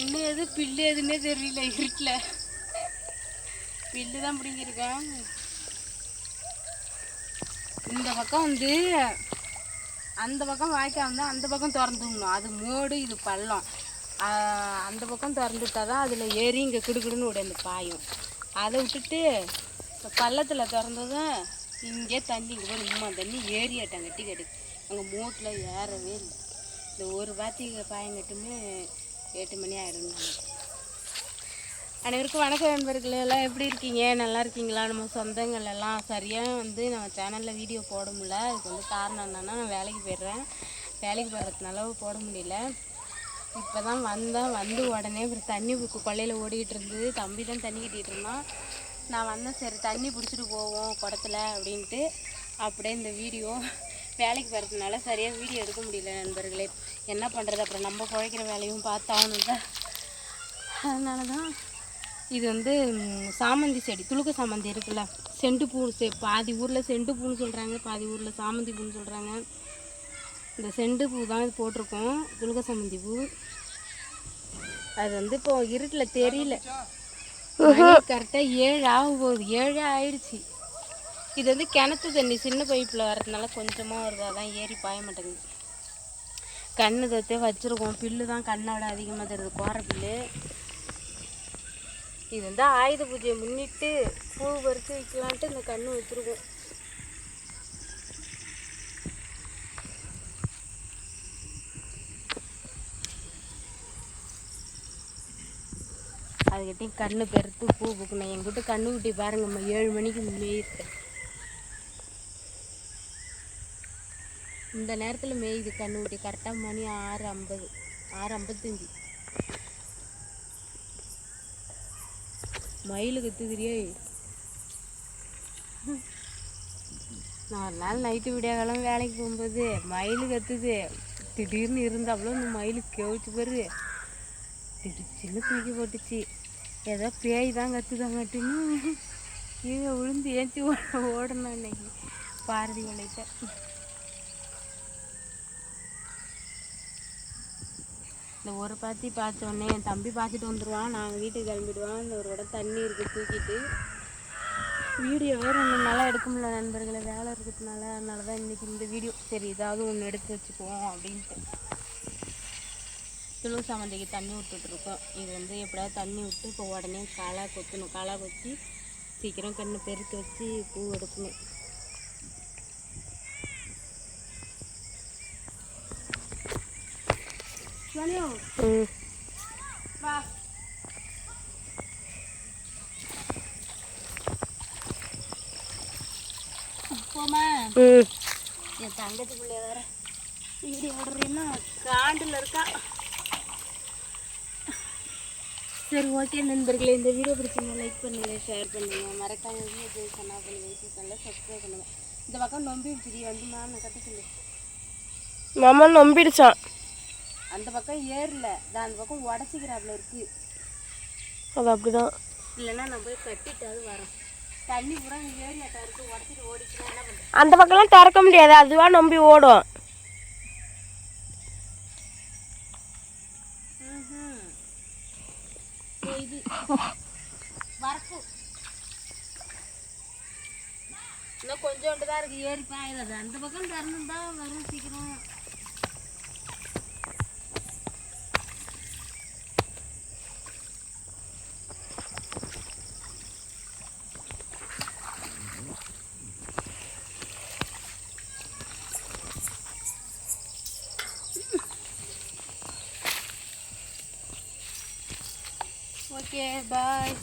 கண்ணு எது பில்லு எதுன்னே தெரியல இருட்டில். பில்லு தான் பிடிங்கிருக்கேன் இந்த பக்கம் வந்து அந்த பக்கம் வாய்க்கால் வந்து அந்த பக்கம் திறந்துடணும் அது மோடு இது பள்ளம். அந்த பக்கம் திறந்து விட்டால் தான் அதில் ஏறி இங்கே கிடுக்கிடுன்னு அந்த பாயும். அதை விட்டுட்டு இப்போ பள்ளத்தில் திறந்ததும் இங்கே தண்ணி இங்கே போய் உம்மா தண்ணி ஏறியாட்டம் கட்டி கிடக்கு. அங்கே மோட்டில் ஏறவே இல்லை. இந்த ஒரு பாத்தி பாயங்கட்டுமே எட்டு மணி ஆகிடும் அனைவருக்கும் வணக்கம் நண்பர்களே. எல்லாம் எப்படி இருக்கீங்க? நல்லா இருக்கீங்களா? நம்ம சொந்தங்கள் எல்லாம் சரியாக வந்து நம்ம சேனலில் வீடியோ போட முடியல. அதுக்கு வந்து காரணம் என்னென்னா நான் வேலைக்கு போயிடுறேன். வேலைக்கு போகிறதுனால போட முடியல. இப்போ தான் வந்தேன் வந்து உடனே அப்புறம் தண்ணி கொள்ளையில் கொல்லையில் ஓடிக்கிட்டு இருந்தது. தம்பி தான் தண்ணி கட்டிகிட்டு இருந்தான். நான் வந்தேன் சரி தண்ணி பிடிச்சிட்டு போவோம் குடத்துல அப்படின்ட்டு. அப்படியே இந்த வீடியோ வேலைக்கு போகிறதுனால சரியாக வீடியோ எடுக்க முடியல நண்பர்களே. என்ன பண்ணுறது அப்புறம் நம்ம குழைக்கிற வேலையும் பார்த்தாகணும்ல அதனால தான் இது வந்து சாமந்தி செடி துளுக்க சாமந்தி இருக்குல்ல? செண்டு பூ செ பாதி ஊரில் செண்டு பூன்னு சொல்கிறாங்க பாதி ஊரில் சாமந்தி பூன்னு சொல்கிறாங்க இந்த செண்டு பூ தான் இது போட்டிருக்கோம் துளுக்க சாமந்தி பூ. அது வந்து இப்போ இருட்டில் தெரியல. கரெக்டாக ஏழு ஆக போகுது. ஏழே ஆயிடுச்சு. இது வந்து கிணத்து தண்ணி சின்ன பைப்பில் வரதுனால கொஞ்சமாக வருது அதான் ஏறி பாய மாட்டேங்குது. கண்ணு தோத்தே வச்சுருக்கோம். பில்லு தான் கண்ணோட அதிகமாக தருது. கோர பில்லு. இது வந்து ஆயுத பூஜையை முன்னிட்டு பூ பறித்து வைக்கலான்ட்டு இந்த கண்ணு வச்சுருக்கோம். அதுக்கிட்டையும் கண்ணு பெருத்து பூ பூக்கணும். எங்கிட்ட கண்ணு குட்டி பாருங்கம்மா. ஏழு மணிக்கு மேயிருக்கு இந்த நேரத்தில் மேயுது கண்ணு குட்டி கரெக்டாக மணி ஆறு ஐம்பது. ஆறு ஐம்பத்தஞ்சு. மயில் கத்துதுரியே. நான் ஒரு நாள் நைட்டு விடிய காலம் வேலைக்கு போகும்போது மயில் கத்துது. திடீர்னு இருந்தாப்புல இந்த மயில் கேவிச்சு பாரு. திடீர்னு தூக்கி போட்டுச்சு. ஏதோ பேய் தான் கத்துதாங்கட்டுன்னு கீழே விழுந்து ஏஞ்சி ஓட ஓடணும் இன்னைக்கு. பாரதி வளைத்த இந்த ஒரு பாத்தி பார்த்த உடனே என் தம்பி பார்த்துட்டு வந்துடுவான் நாங்கள் வீட்டுக்கு கிளம்பிடுவான் இந்த ஒரு இடம் தண்ணி இருக்கு தூக்கிட்டு. வீடியோ வேறு ஒன்று நல்லா எடுக்க முடியல நண்பர்களை வேலை இருக்கிறதுனால அதனால தான் இன்றைக்கி இந்த வீடியோ. சரி ஏதாவது ஒன்று எடுத்து வச்சுக்குவோம் அப்படின்ட்டு. துளு சாமந்திக்கு தண்ணி விட்டுட்ருக்கோம் இது வந்து எப்படியாவது தண்ணி விட்டு இப்போ உடனே காலா கொத்தணும். காலா கொத்தி சீக்கிரம் கண்ணு பெருக்க வச்சு பூ எடுக்கணும். போமா என் பிள்ளைய வேற வீடியோ ஓடுறீன்னா காண்டில் இருக்கா. சரி ஓகே நண்பர்களே இந்த வீடியோ பிடிச்சிங்க லைக் பண்ணுங்க ஷேர் பண்ணுங்க. மறக்காம வீடியோ சொன்னா பண்ணுங்க யூடியூப் சேனலில் சப்ஸ்கிரைப் பண்ணுங்க. இந்த பக்கம் நொம்பி செடி வந்து நான் கட்ட சொல்லு. மாமா நம்பிடுச்சான் அந்த பக்கம் ஏறல. நான் அந்த பக்கம் உடச்சிக்கிறாப்புல இருக்கு. அது அப்படிதான். இல்லைன்னா நான் போய் கட்டிட்டு அது வரேன். தண்ணி பூரா இங்கே ஏரியாட்டா இருக்கு உடச்சிட்டு ஓடிச்சுன்னா என்ன பண்ணுறது அந்த பக்கம்லாம் திறக்க முடியாது. அதுவா நம்பி ஓடும். இது வரப்பு. இன்னும் கொஞ்சோண்டு தான் இருக்கு. ஏறி பாயுது. அந்த பக்கம் திறந்துருந்தா வரும் சீக்கிரம். Okay bye